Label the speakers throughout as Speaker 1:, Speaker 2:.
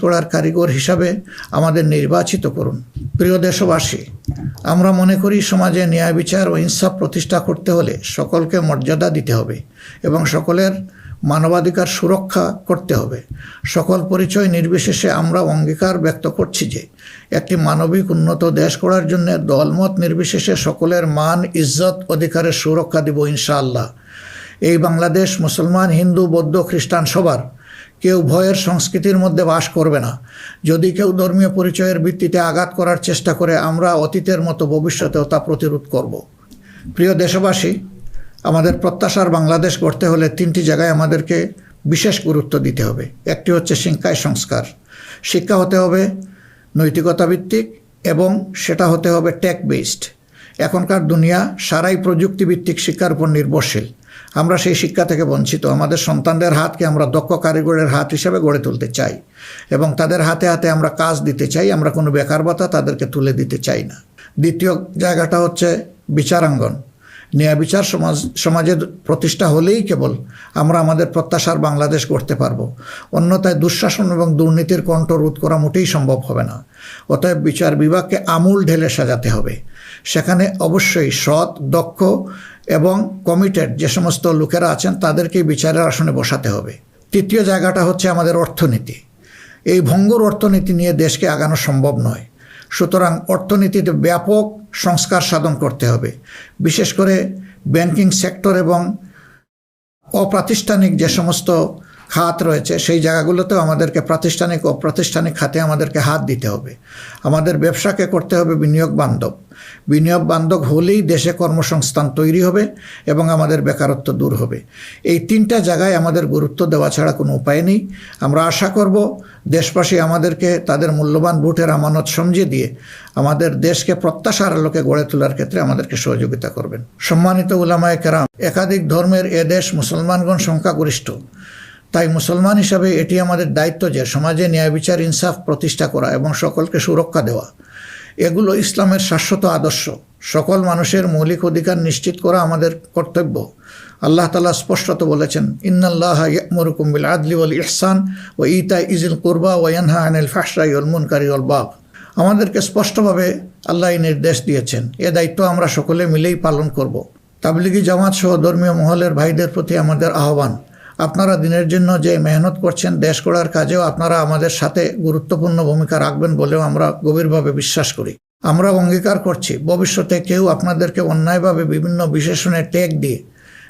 Speaker 1: করার কারিগর হিসাবে আমাদের নির্বাচিত করুন। প্রিয় দেশবাসী, আমরা মনে করি সমাজে ন্যায় বিচার ও ইনসাফ প্রতিষ্ঠা করতে হলে সকলকে মর্যাদা দিতে হবে এবং সকলের মানবাধিকার সুরক্ষা করতে হবে। সকল পরিচয় নির্বিশেষে আমরা অঙ্গীকার ব্যক্ত করছি যে, একটি মানবিক উন্নত দেশ করার জন্য দলমত নির্বিশেষে সকলের মান, ইজ্জত, অধিকারের সুরক্ষা দিব ইনশাআল্লাহ। এই বাংলাদেশ মুসলমান, হিন্দু, বৌদ্ধ, খ্রিস্টান সবার কেউ ভয়ের সংস্কৃতির মধ্যে বাস করবে না। যদি কেউ ধর্মীয় পরিচয়ের ভিত্তিতে আঘাত করার চেষ্টা করে, আমরা অতীতের মতো ভবিষ্যতেও তা প্রতিরোধ করব। প্রিয় দেশবাসী, আমাদের প্রত্যাশার বাংলাদেশ গড়তে হলে তিনটি জায়গায় আমাদেরকে বিশেষ গুরুত্ব দিতে হবে। একটি হচ্ছে শিক্ষায় সংস্কার। শিক্ষা হতে হবে নৈতিকতা ভিত্তিক এবং সেটা হতে হবে টেক বেসড এখনকার দুনিয়া সারাই প্রযুক্তিভিত্তিক শিক্ষার উপর নির্ভরশীল। আমরা সেই শিক্ষা থেকে বঞ্চিত। আমাদের সন্তানদের হাতকে আমরা দক্ষ কারিগরের হাত হিসেবে গড়ে তুলতে চাই এবং তাদের হাতে হাতে আমরা কাজ দিতে চাই, আমরা কোনো বেকার তাদেরকে তুলে দিতে চাই না। দ্বিতীয় জায়গাটা হচ্ছে বিচারাঙ্গন। ন্যায় বিচার সমাজ, সমাজের প্রতিষ্ঠা হলেই কেবল আমরা আমাদের প্রত্যাশার বাংলাদেশ গড়তে পারব। অন্যথায় দুঃশাসন এবং দুর্নীতির কণ্ঠ রোধ করা মোটেই সম্ভব হবে না। অতএব বিচার বিভাগকে আমূল ঢেলে সাজাতে হবে। সেখানে অবশ্যই সৎ, দক্ষ এবং কমিটেড যে সমস্ত লোকেরা আছেন তাদেরকে বিচারের আসনে বসাতে হবে। তৃতীয় জায়গাটা হচ্ছে আমাদের অর্থনীতি। এই ভঙ্গুর অর্থনীতি নিয়ে দেশকে আগানো সম্ভব নয়। সুতরাং অর্থনীতিতে ব্যাপক সংস্কার সাধন করতে হবে। বিশেষ করে ব্যাংকিং সেক্টর এবং অপ্রাতিষ্ঠানিক যে সমস্ত খাত রয়েছে, সেই জায়গাগুলোতেও আমাদেরকে প্রাতিষ্ঠানিক ও প্রাতিষ্ঠানিক খাতে আমাদেরকে হাত দিতে হবে। আমাদের ব্যবসাকে করতে হবে বিনিয়োগ বান্ধব। বিনিয়োগ বান্ধব হলেই দেশে কর্মসংস্থান তৈরি হবে এবং আমাদের বেকারত্ব দূর হবে। এই তিনটা জায়গায় আমাদের গুরুত্ব দেওয়া ছাড়া কোনো উপায় নেই। আমরা আশা করব দেশবাসী আমাদেরকে তাদের মূল্যবান ভোটের আমানত সমঝে দিয়ে আমাদের দেশকে প্রত্যাশার আলোকে গড়ে তোলার ক্ষেত্রে আমাদেরকে সহযোগিতা করবেন। সম্মানিত উলামায় কেরাম, একাধিক ধর্মের এ দেশ মুসলমানগণ সংখ্যাগরিষ্ঠ। তাই মুসলমান হিসাবে এটি আমাদের দায়িত্ব যে সমাজে ন্যায় বিচার, ইনসাফ প্রতিষ্ঠা করা এবং সকলকে সুরক্ষা দেওয়া। এগুলো ইসলামের শাশ্বত আদর্শ। সকল মানুষের মৌলিক অধিকার নিশ্চিত করা আমাদের কর্তব্য। আল্লাহ তালা স্পষ্টত বলেছেন, ইন্নাল্লাহ ইয়ামুরুকুম বিল আদলি ওয়াল ইহসান ও ইতা ইজিল কুরবা ও ইয়ানহা আনিল ফাহশাই ওয়াল মুনকারি বাগ আমাদেরকে স্পষ্টভাবে আল্লাহ এই নির্দেশ দিয়েছেন, এ দায়িত্ব আমরা সকলে মিলেই পালন করব। তাবলিগি জামাত সহ ধর্মীয় মহলের ভাইদের প্রতি আমাদের আহ্বান। আপনারা দিনের জন্য যে মেহনত করছেন দেশ গড়ার কাজেও আপনারা আমাদের সাথে গুরুত্বপূর্ণ ভূমিকা রাখবেন বলেও আমরা গভীরভাবে বিশ্বাস করি। আমরা অঙ্গীকার করছি। ভবিষ্যতে কেউ আপনাদেরকে অন্যায়ভাবে বিভিন্ন বিশেষণে টেক দিয়ে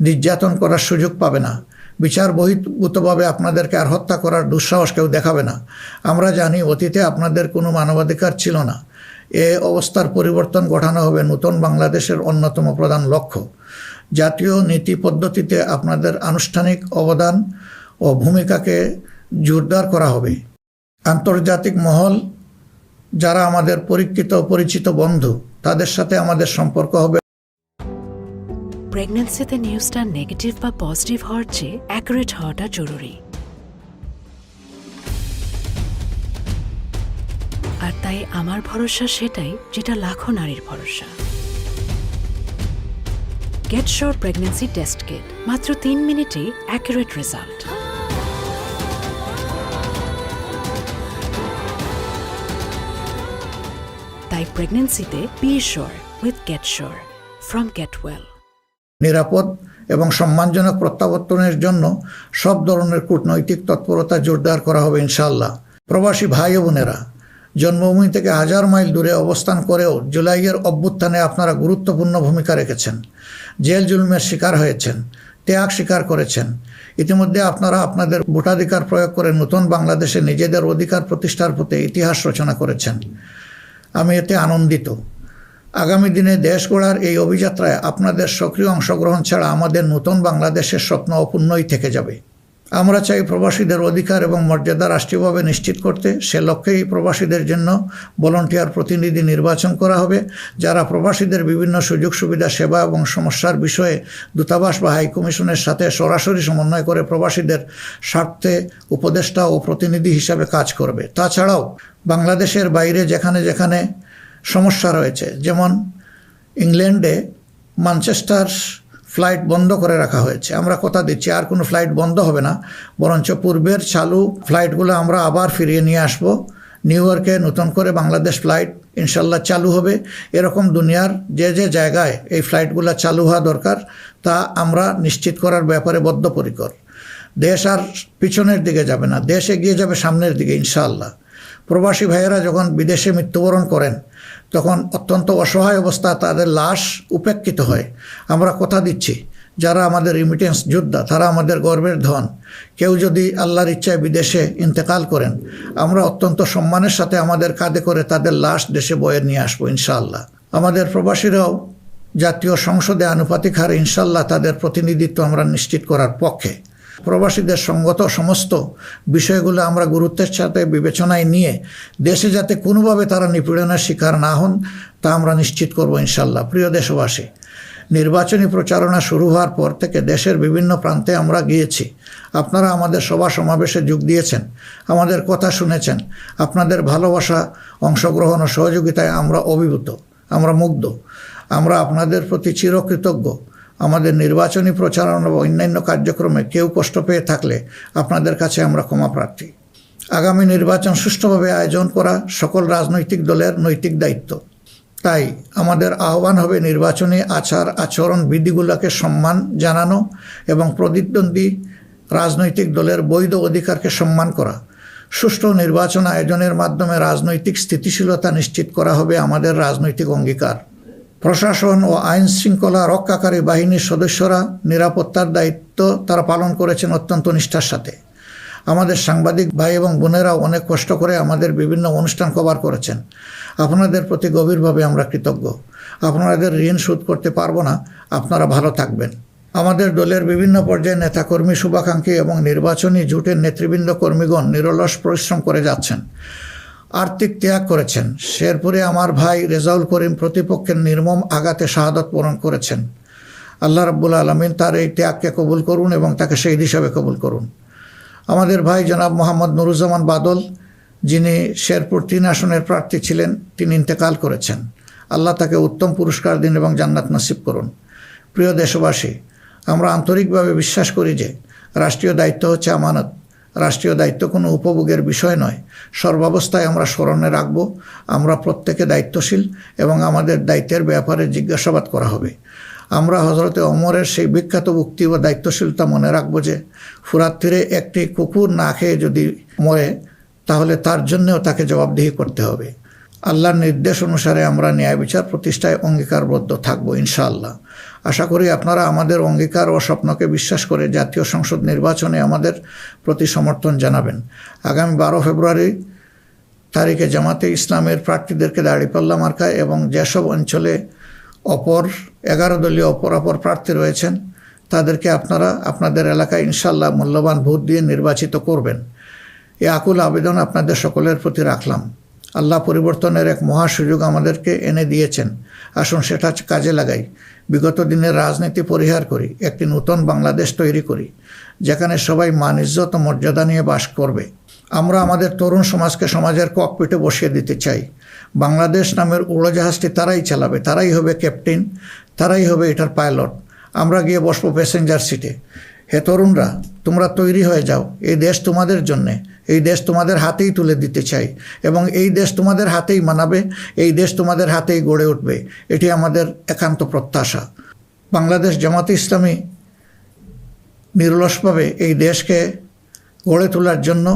Speaker 1: নির্যাতন করার সুযোগ পাবে না। বিচার বহির্ভূতভাবে আপনাদেরকে আর হত্যা করার দুঃসাহস কেউ দেখাবে না। আমরা জানি অতীতে আপনাদের কোনো মানবাধিকার ছিল না। এ অবস্থার পরিবর্তন ঘটানো হবে নতুন বাংলাদেশের অন্যতম প্রধান লক্ষ্য। জাতীয় নীতি পদ্ধতিতে আপনাদের আনুষ্ঠানিক অবদান ও ভূমিকাকে জোরদার করা হবে। আন্তর্জাতিক মহল, যারা আমাদের পরীক্ষিত পরিচিত বন্ধু, তাদের সাথে আমাদের সম্পর্ক হবে।
Speaker 2: প্রেগন্যান্সিতে নিউজটা নেগেটিভ বা পজিটিভ হওয়ার চেয়ে অ্যাকুরেট হওয়াটা জরুরি। আর তাই আমার ভরসা সেটাই, যেটা লাখো নারীর ভরসা। গেট শোর প্রেগনেন্সি টেস্ট কিট মাত্র তিন মিনিটেই অ্যাকুরেট রেজাল্ট তাই প্রেগন্যান্সিতে be sure with get sure from get well
Speaker 1: নিরাপদ এবং সম্মানজনক প্রত্যাবর্তনের জন্য সব ধরনের কূটনৈতিক তৎপরতা জোরদার করা হবে ইনশাল্লাহ প্রবাসী ভাই বোনেরা, জন্মভূমি থেকে হাজার মাইল দূরে অবস্থান করেও জুলাইয়ের অভ্যুত্থানে আপনারা গুরুত্বপূর্ণ ভূমিকা রেখেছেন। জেল জুলুমের শিকার হয়েছেন ত্যাগ স্বীকার করেছেন। ইতিমধ্যে আপনারা আপনাদের ভোটাধিকার প্রয়োগ করে নতুন বাংলাদেশে নিজেদের অধিকার প্রতিষ্ঠার প্রতি ইতিহাস রচনা করেছেন। আমি এতে আনন্দিত। আগামী দিনে দেশ গড়ার এই অভিযাত্রায় আপনাদের সক্রিয় অংশগ্রহণ ছাড়া আমাদের নতুন বাংলাদেশের স্বপ্ন অপূর্ণই থেকে যাবে। আমরা চাই প্রবাসীদের অধিকার এবং মর্যাদা রাষ্ট্রীয়ভাবে নিশ্চিত করতে। সে লক্ষ্যেই প্রবাসীদের জন্য ভলন্টিয়ার প্রতিনিধি নির্বাচন করা হবে, যারা প্রবাসীদের বিভিন্ন সুযোগ সুবিধা, সেবা এবং সমস্যার বিষয়ে দূতাবাস বা হাইকমিশনের সাথে সরাসরি সমন্বয় করে প্রবাসীদের স্বার্থে উপদেষ্টা ও প্রতিনিধি হিসাবে কাজ করবে। তাছাড়াও বাংলাদেশের বাইরে যেখানে যেখানে সমস্যা রয়েছে, যেমন ইংল্যান্ডে, ম্যানচেস্টার ফ্লাইট বন্ধ করে রাখা হয়েছে। আমরা কথা দিচ্ছি, আর কোনো ফ্লাইট বন্ধ হবে না। বরঞ্চ পূর্বের চালু ফ্লাইটগুলো আমরা আবার ফিরিয়ে নিয়ে আসব। নিউ ইয়র্কে নতুন করে বাংলাদেশ ফ্লাইট ইনশাল্লাহ চালু হবে। এরকম দুনিয়ার যে যে জায়গায় এই ফ্লাইটগুলো চালু হওয়া দরকার, তা আমরা নিশ্চিত করার ব্যাপারে বদ্ধপরিকর। দেশ আর পিছনের দিকে যাবে না, দেশ এগিয়ে যাবে সামনের দিকে ইনশাআল্লাহ প্রবাসী ভাইয়েরা যখন বিদেশে মৃত্যুবরণ করেন, তখন অত্যন্ত অসহায় অবস্থা, তাদের লাশ উপেক্ষিত হয়। আমরা কথা দিচ্ছি, যারা আমাদের রিমিটেন্স যোদ্ধা, তারা আমাদের গর্বের ধন। কেউ যদি আল্লাহর ইচ্ছায় বিদেশে ইন্তেকাল করেন, আমরা অত্যন্ত সম্মানের সাথে আমাদের কাঁধে করে তাদের লাশ দেশে বয়ে নিয়ে আসব, ইনশাআল্লাহ। আমাদের প্রবাসীরাও জাতীয় সংসদে আনুপাতিক হারে ইনশাল্লাহ তাদের প্রতিনিধিত্ব আমরা নিশ্চিত করার পক্ষে। প্রবাসীদের সঙ্গত সমস্ত বিষয়গুলো আমরা গুরুত্বের সাথে বিবেচনায় নিয়ে দেশে যাতে কোনোভাবে তারা নিপীড়নের শিকার না হন, তা আমরা নিশ্চিত করব ইনশাল্লাহ। প্রিয় দেশবাসী, নির্বাচনী প্রচারণা শুরু হওয়ার পর থেকে দেশের বিভিন্ন প্রান্তে আমরা গিয়েছি। আপনারা আমাদের সভা সমাবেশে যোগ দিয়েছেন, আমাদের কথা শুনেছেন, আপনাদের ভালোবাসা, অংশগ্রহণ ও সহযোগিতায় আমরা অভিভূত, আমরা মুগ্ধ, আমরা আপনাদের প্রতি চিরকৃতজ্ঞ। আমাদের নির্বাচনী প্রচারণা বা অন্যান্য কার্যক্রমে কেউ কষ্ট পেয়ে থাকলে আপনাদের কাছে আমরা ক্ষমা প্রার্থী। আগামী নির্বাচন সুষ্ঠুভাবে আয়োজন করা সকল রাজনৈতিক দলের নৈতিক দায়িত্ব। তাই আমাদের আহ্বান হবে নির্বাচনী আচার, আচরণ, বিধিগুলোকে সম্মান জানানো এবং প্রতিদ্বন্দ্বী রাজনৈতিক দলের বৈধ অধিকারকে সম্মান করা। সুষ্ঠু নির্বাচন আয়োজনের মাধ্যমে রাজনৈতিক স্থিতিশীলতা নিশ্চিত করা হবে আমাদের রাজনৈতিক অঙ্গীকার। প্রশাসন ও আইন শৃঙ্খলা রক্ষাকারী বাহিনীর সদস্যরা নিরাপত্তার দায়িত্ব তারা পালন করেছেন অত্যন্ত নিষ্ঠার সাথে। আমাদের সাংবাদিক ভাই এবং বোনেরা অনেক কষ্ট করে আমাদের বিভিন্ন অনুষ্ঠান কভার করেছেন। আপনাদের প্রতি গভীরভাবে আমরা কৃতজ্ঞ। আপনাদের ঋণ শোধ করতে পারব না, আপনারা ভালো থাকবেন। আমাদের দলের বিভিন্ন পর্যায়ে নেতাকর্মী শুভাকাঙ্ক্ষী এবং নির্বাচনী জোটের নেতৃবৃন্দ কর্মীগণ নিরলস পরিশ্রম করে যাচ্ছেন। আর্থিক ত্যাগ করেছেন। শেরপুরে আমার ভাই রেজাউল করিম প্রতিপক্ষের নির্মম আঘাতে শাহাদত বরণ করেছেন। আল্লাহ রাব্বুল আলমিন তার এই ত্যাগকে কবুল করুন এবং তাকে শহীদ হিসাবে কবুল করুন। আমাদের ভাই জনাব মোহাম্মদ নুরুজ্জামান বাদল, যিনি শেরপুর তিন আসনের প্রার্থী ছিলেন, তিনি ইন্তেকাল করেছেন। আল্লাহ তাকে উত্তম পুরস্কার দিন এবং জান্নাত নসিব করুন। প্রিয় দেশবাসী, আমরা আন্তরিকভাবে বিশ্বাস করি যে রাষ্ট্রীয় দায়িত্ব হচ্ছে আমানত। রাষ্ট্রীয় দায়িত্ব কোনো উপভোগের বিষয় নয়। সর্বাবস্থায় আমরা স্মরণে রাখব, আমরা প্রত্যেকে দায়িত্বশীল এবং আমাদের দায়িত্বের ব্যাপারে জিজ্ঞাসাবাদ করা হবে। আমরা হজরতে অমরের সেই বিখ্যাত উক্তি বা দায়িত্বশীলতা মনে রাখব যে ফুরাত একটি কুকুর না খেয়ে যদি মরে, তাহলে তার জন্যেও তাকে জবাবদিহি করতে হবে। আল্লাহর নির্দেশ অনুসারে আমরা ন্যায় বিচার প্রতিষ্ঠায় অঙ্গীকারবদ্ধ থাকব, ইনশাআল্লাহ। আশা করি আপনারা আমাদের অঙ্গীকার ও স্বপ্নকে বিশ্বাস করে জাতীয় সংসদ নির্বাচনে আমাদের প্রতি সমর্থন জানাবেন। আগামী বারো ফেব্রুয়ারি তারিখে জামাতে ইসলামের প্রার্থীদেরকে দাঁড়িপাল্লা মার্কায় এবং যেসব অঞ্চলে অপর এগারো দলীয় অপর অপর প্রার্থী রয়েছেন, তাদেরকে আপনারা আপনাদের এলাকায় ইনশাল্লাহ মূল্যবান ভোট দিয়ে নির্বাচিত করবেন। এ আকুল আবেদন আপনাদের সকলের প্রতি রাখলাম। আল্লাহ পরিবর্তনের এক মহা সুযোগ আমাদেরকে এনে দিয়েছেন। আসুন সেটা কাজে লাগাই। বিগত দিনের রাজনীতি পরিহার করি, একটি নতুন বাংলাদেশ তৈরি করি, যেখানে সবাই মান ইজ্জত মর্যাদা নিয়ে বাস করবে। আমরা আমাদের তরুণ সমাজকে সমাজের ককপিটে বসিয়ে দিতে চাই। বাংলাদেশ নামের উড়োজাহাজটি তারাই চালাবে, তারাই হবে ক্যাপ্টেন, তারাই হবে এটার পাইলট। আমরা গিয়ে বসবো প্যাসেঞ্জার সিটে। হে তরুণরা, তোমরা তৈরি হয়ে যাও। এই দেশ তোমাদের জন্যে, এই দেশ তোমাদের হাতেই তুলে দিতে চাই এবং এই দেশ তোমাদের হাতেই মানাবে, এই দেশ তোমাদের হাতেই গড়ে উঠবে। এটি আমাদের একান্ত প্রত্যাশা। বাংলাদেশ জামাতে ইসলামী নির্লসভাবে এই দেশকে গড়ে তোলার জন্য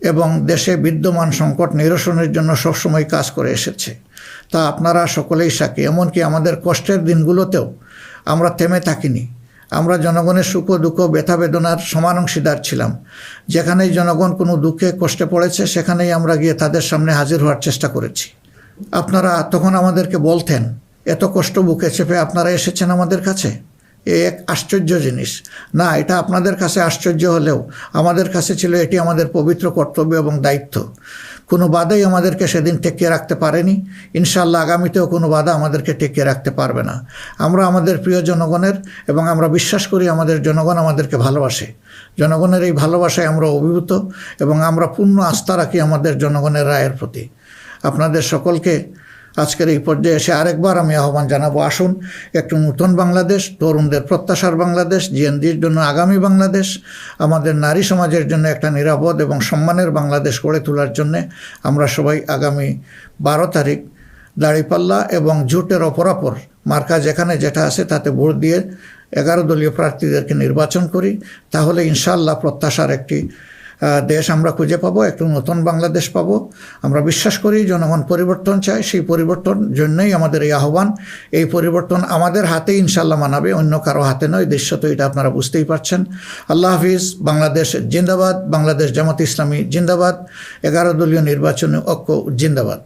Speaker 1: এবং দেশে বিদ্যমান সংকট নিরসনের জন্য সবসময় কাজ করে এসেছে। তা আপনারা সকলেই সাক্ষী, এমনকি আমাদের কষ্টের দিনগুলোতেও আমরা থেমে থাকিনি। আমরা জনগণের সুখ, দুঃখ, ব্যথা, বেদনার সমান অংশীদার ছিলাম। যেখানেই জনগণ কোনো দুঃখে কষ্টে পড়েছে, সেখানেই আমরা গিয়ে তাদের সামনে হাজির হওয়ার চেষ্টা করেছি। আপনারা তখন আমাদেরকে বলতেন, এত কষ্ট বুকে চেপে আপনারা এসেছেন আমাদের কাছে? এ এক আশ্চর্য জিনিস। না, এটা আপনাদের কাছে আশ্চর্য হলেও আমাদের কাছে ছিল, এটি আমাদের পবিত্র কর্তব্য এবং দায়িত্ব। কোনো বাধাই আমাদেরকে সেদিন টেকিয়ে রাখতে পারেনি। ইনশাল্লাহ আগামীতেও কোনো বাধা আমাদেরকে টেকিয়ে রাখতে পারবে না। আমরা আমাদের প্রিয় জনগণের এবং আমরা বিশ্বাস করি আমাদের জনগণ আমাদেরকে ভালোবাসে। জনগণের এই ভালোবাসায় আমরা অভিভূত এবং আমরা পূর্ণ আস্থা রাখি আমাদের জনগণের রায়ের প্রতি। আপনাদের সকলকে আজকের এই পর্যায়ে এসে আরেকবার আমি আহ্বান জানাব, আসুন, একটু নতুন বাংলাদেশ, তরুণদের প্রত্যাশার বাংলাদেশ জিএনজির জন্য আগামী বাংলাদেশ, আমাদের নারী সমাজের জন্য একটা নিরাপদ এবং সম্মানের বাংলাদেশ গড়ে তোলার জন্যে আমরা সবাই আগামী বারো তারিখ দাড়িপাল্লা এবং জোটের অপরাপর মার্কা যেখানে যেটা আছে তাতে ভোট দিয়ে এগারো দলীয় প্রার্থীদেরকে নির্বাচন করি। তাহলে ইনশাল্লাহ প্রত্যাশার একটি দেশ আমরা খুঁজে পাবো, একটু নতুন বাংলাদেশ পাবো। আমরা বিশ্বাস করি, জনগণ পরিবর্তন চায়, সেই পরিবর্তন জন্যই আমাদের এই আহ্বান। এই পরিবর্তন আমাদের হাতে ইনশাল্লাহ মানাবে, অন্য কারও হাতে নয়। দৃশ্য তো এটা আপনারা বুঝতেই পারছেন। আল্লাহ হাফিজ, বাংলাদেশ জিন্দাবাদ, বাংলাদেশ জামাত ইসলামী জিন্দাবাদ, এগারো দলীয় নির্বাচনী ঐক্য জিন্দাবাদ।